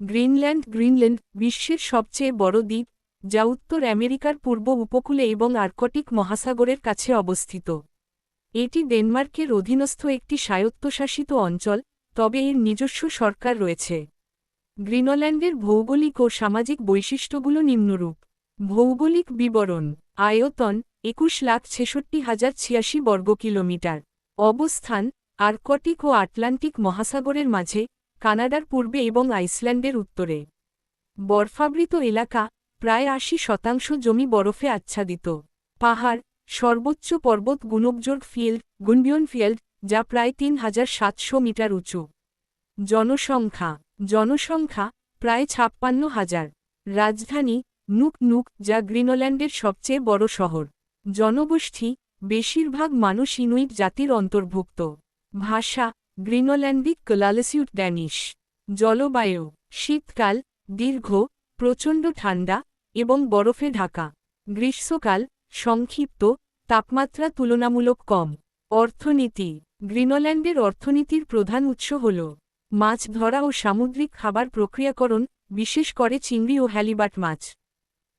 Greenland Greenland বিশ্বের সবচেয়ে বড় দ্বীপ, যা উত্তর আমেরিকার পূর্ব উপকূলে এবং আর্কটিক মহাসাগরের কাছে অবস্থিত। এটি ডেনমার্কের অধীনস্থ একটি স্বায়ত্তশাসিত অঞ্চল, তবে এর নিজস্ব সরকার রয়েছে। গ্রিনল্যান্ডের ভৌগোলিক ও সামাজিক বৈশিষ্ট্যগুলো নিম্নরূপ। ভৌগোলিক বিবরণ, আয়তন, একুশ লাখ ছেষট্টি হাজার ছিয়াশি বর্গ কিলোমিটার অবস্থান, আর্কটিক ও আটলান্টিক মহাসাগরের মাঝে কানাডার পূর্বে এবং আইসল্যান্ডের উত্তরে। বরফাবৃত এলাকা, প্রায় আশি শতাংশ জমি বরফে আচ্ছাদিত। পাহাড়, সর্বোচ্চ পর্বত গুণবজোর্গ ফিল্ড, গুনবিয়ন ফিল্ড, যা প্রায় তিন হাজার সাতশো মিটার উঁচু। জনসংখ্যা জনসংখ্যা, প্রায় ছাপ্পান্ন হাজার। রাজধানী, নুক নুক, যা গ্রিনল্যান্ডের সবচেয়ে বড় শহর। জনগোষ্ঠী, বেশিরভাগ মানুষ ইনুইট জাতির অন্তর্ভুক্ত। ভাষা গ্রিনল্যান্ডিক কলালসিউট ড্যানিশ, জলবায়ু, শীতকাল, দীর্ঘ, প্রচণ্ড ঠান্ডা এবং বরফে ঢাকা। গ্রীষ্মকাল, সংক্ষিপ্ত, তাপমাত্রা তুলনামূলক কম। অর্থনীতি, গ্রিনল্যান্ডের অর্থনীতির প্রধান উৎস হল মাছ ধরা ও সামুদ্রিক খাবার প্রক্রিয়াকরণ, বিশেষ করে চিংড়ি ও হ্যালিবাট মাছ।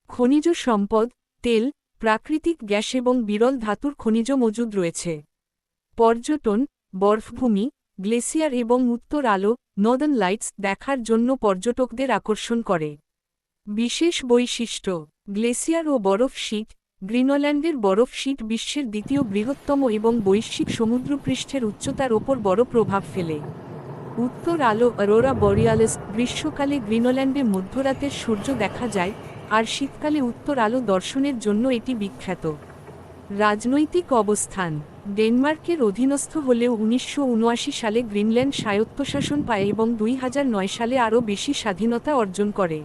খনিজ সম্পদ, তেল, প্রাকৃতিক গ্যাস এবং বিরল ধাতুর খনিজ মজুদ রয়েছে। পর্যটন, বরফভূমি গ্লেসিয়ার এবং উত্তর আলো, নর্দার্ন লাইটস দেখার জন্য পর্যটকদের আকর্ষণ করে। বিশেষ বৈশিষ্ট্য, গ্লেসিয়ার ও বরফ শীট গ্রিনল্যান্ডের বরফ শীট বিশ্বের দ্বিতীয় বৃহত্তম এবং বৈশ্বিক সমুদ্রপৃষ্ঠের উচ্চতার ওপর বড় প্রভাব ফেলে। উত্তর আলো, অরোরা বরিয়ালেস, গ্রীষ্মকালে গ্রিনল্যান্ডে মধ্যরাতের সূর্য দেখা যায়, আর শীতকালে উত্তর আলো দর্শনের জন্য এটি বিখ্যাত। রাজনৈতিক অবস্থান। ডেনমার্কের অধীনস্থ হলেও উনিশশো উনআশি সালে গ্রিনল্যান্ড স্বায়ত্তশাসন পায় এবং দুই হাজার নয় সালে আরও বেশি স্বাধীনতা অর্জন করে।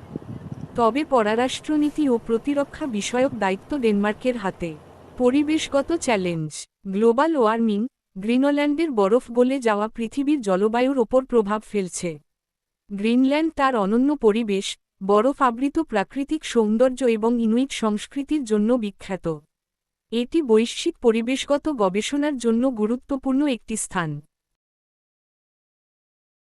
তবে পররাষ্ট্রনীতি ও প্রতিরক্ষা বিষয়ক দায়িত্ব ডেনমার্কের হাতে। পরিবেশগত চ্যালেঞ্জ। গ্লোবাল ওয়ার্মিং, গ্রিনল্যান্ডের বরফ গলে যাওয়া পৃথিবীর জলবায়ুর ওপর প্রভাব ফেলছে। গ্রিনল্যান্ড তার অনন্য পরিবেশ, বরফ আবৃত প্রাকৃতিক সৌন্দর্য এবং ইনুইট সংস্কৃতির জন্য বিখ্যাত। এটি বৈশ্বিক পরিবেশগত গবেষণার জন্য গুরুত্বপূর্ণ একটি স্থান।